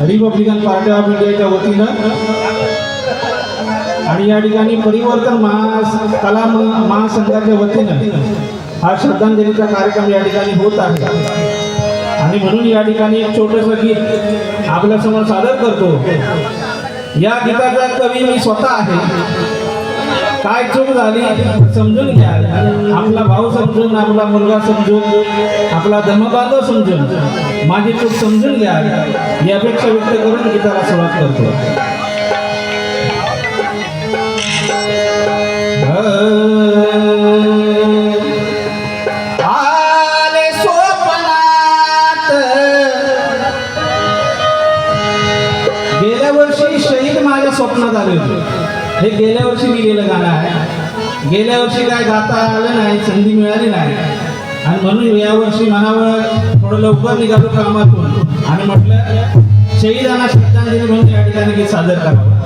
Republican party of इंडियाच्या वतीनं आणि या ठिकाणी परिवर्तन महा कला महासंघाच्या वतीनं हा श्रद्धांजलीचा कार्यक्रम या ठिकाणी होत आहे आणि म्हणून या ठिकाणी एक छोटंसं गीत आपल्यासमोर सादर करतो या गीताचा कवी मी स्वतः आहे काय चूक झाली? समजून घ्या. आपला भाऊ समजून आपला मुलगा समजून आपला धर्मबांधव समजून माझी चूक समजून घ्या. ही अपेक्षा व्यक्त करून गीताला सुरुवात करतो. गेल्या वर्षी शहीद माझ्या स्वप्नात आले होते. हे गेल्या वर्षी लिहिलेलं गाणं आहे. गेल्या वर्षी काय गाता आलं नाही संधी मिळाली नाही. आणि म्हणून यावर्षी मनावर थोडं लवकर निघालो कामातून. आणि म्हटलं शहीदांना श्रद्धांजली म्हणून या ठिकाणी गीत सादर करावं.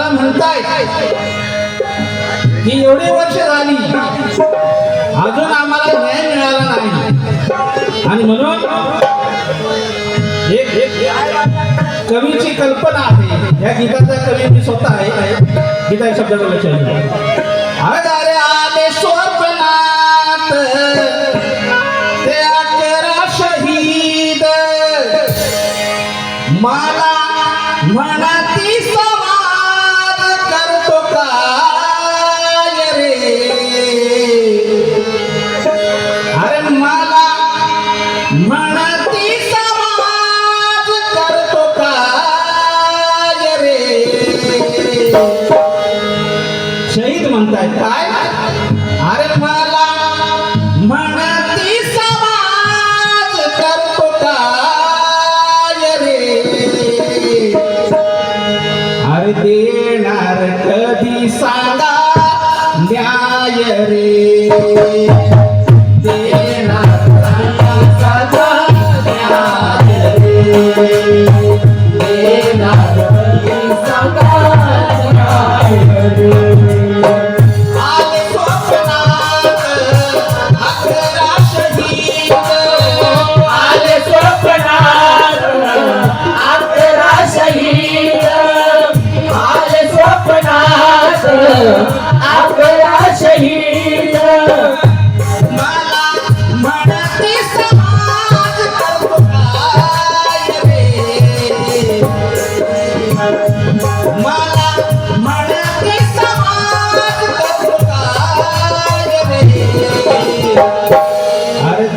मला म्हणताय की एवढी वर्ष झाली अजून आम्हाला न्याय मिळाला नाही. आणि म्हणून एक कवीची कल्पना आहे. या गीताचा कवी मी स्वतः आहे. गीता शब्दाचा लक्ष देणार कधी सांगा न्याय रे.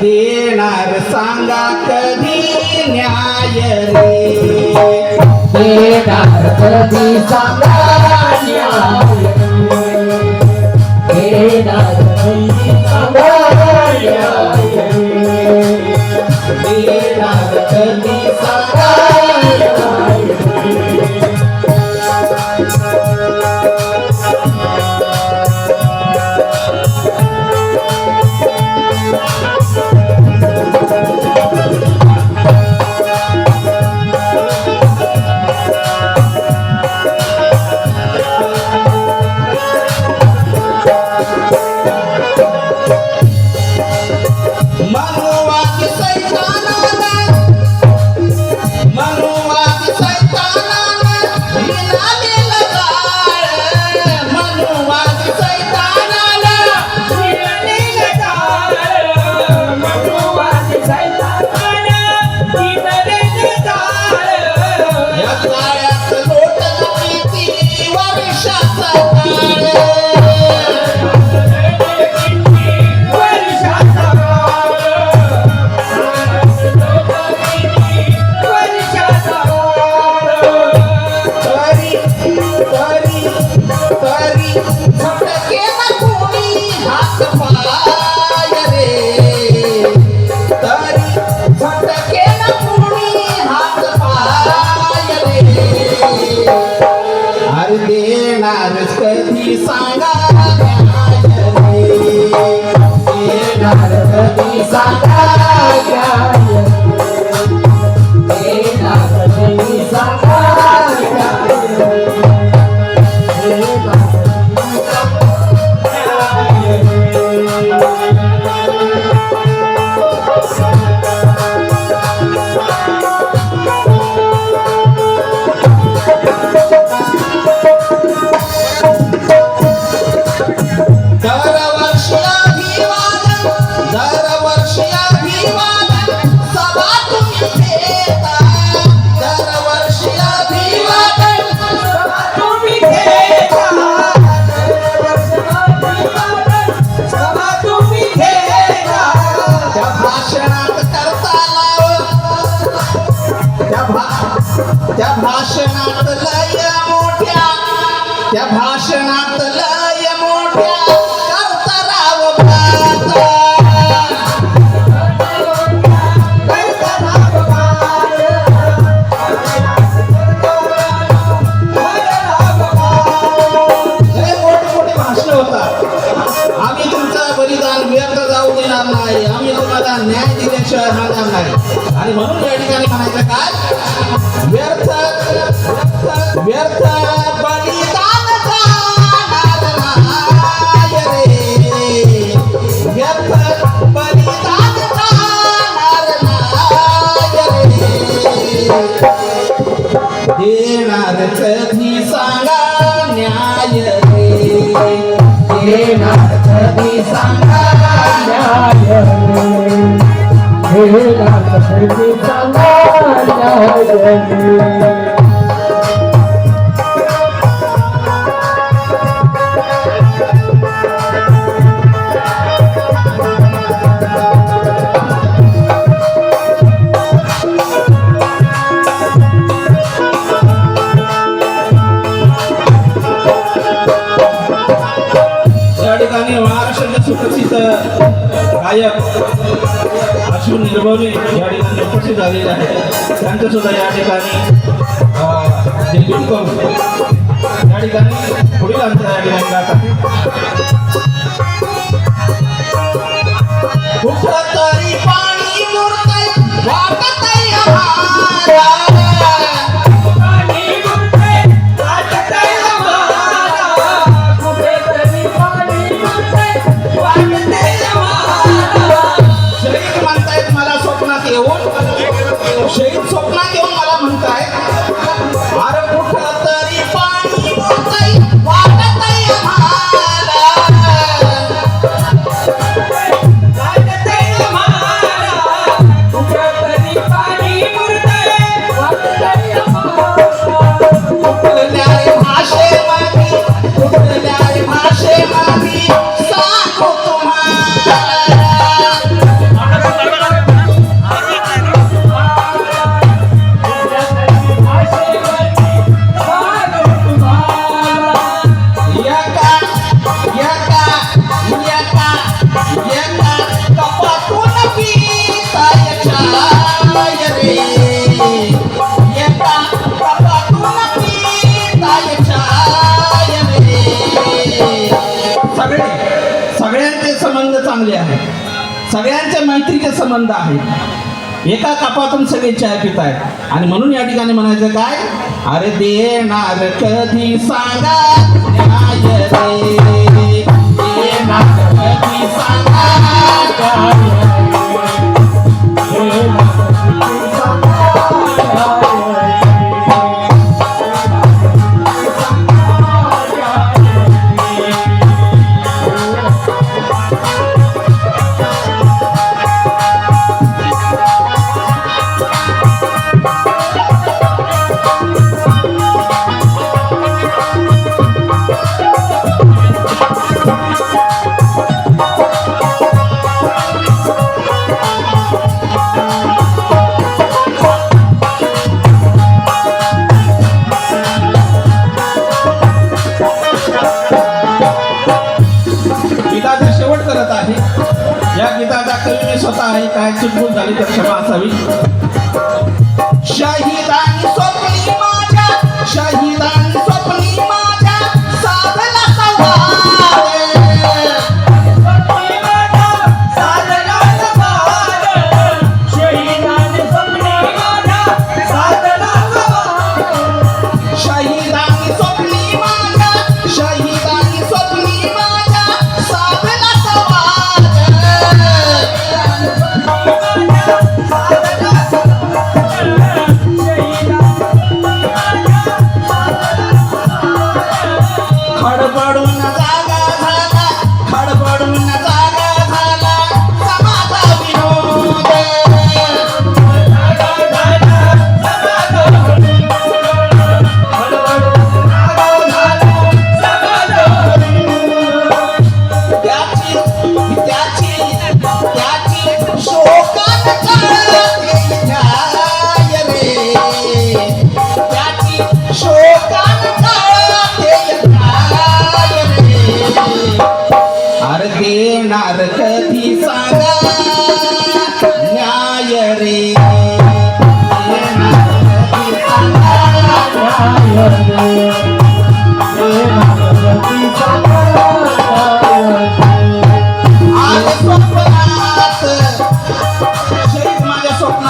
देणार सांगा कधी न्याय रे. देणार कधी सांगा न्याय देणार कधी Isa Oh. ठिकाणी महाराष्ट्राच्या सुप्रसिद्ध गायक अश्विन निर्भवले या ठिकाणी उपस्थित झालेले आहेत. त्यांचं सुद्धा या ठिकाणी जिंकून करून या ठिकाणी पुढील अंतर या ठिकाणी गात आहे. खूप संबंध चांगले आहेत. सगळ्यांच्या मैत्रीचे संबंध आहेत. एका कापातून सगळे चाय पित आहेत आणि म्हणून या ठिकाणी म्हणायचं काय? अरे देणार कधी सांगा न्याय रे. देणार कधी सांगा শাহিদানি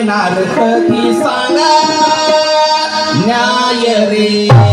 देणार कधी सांगा न्याय रे.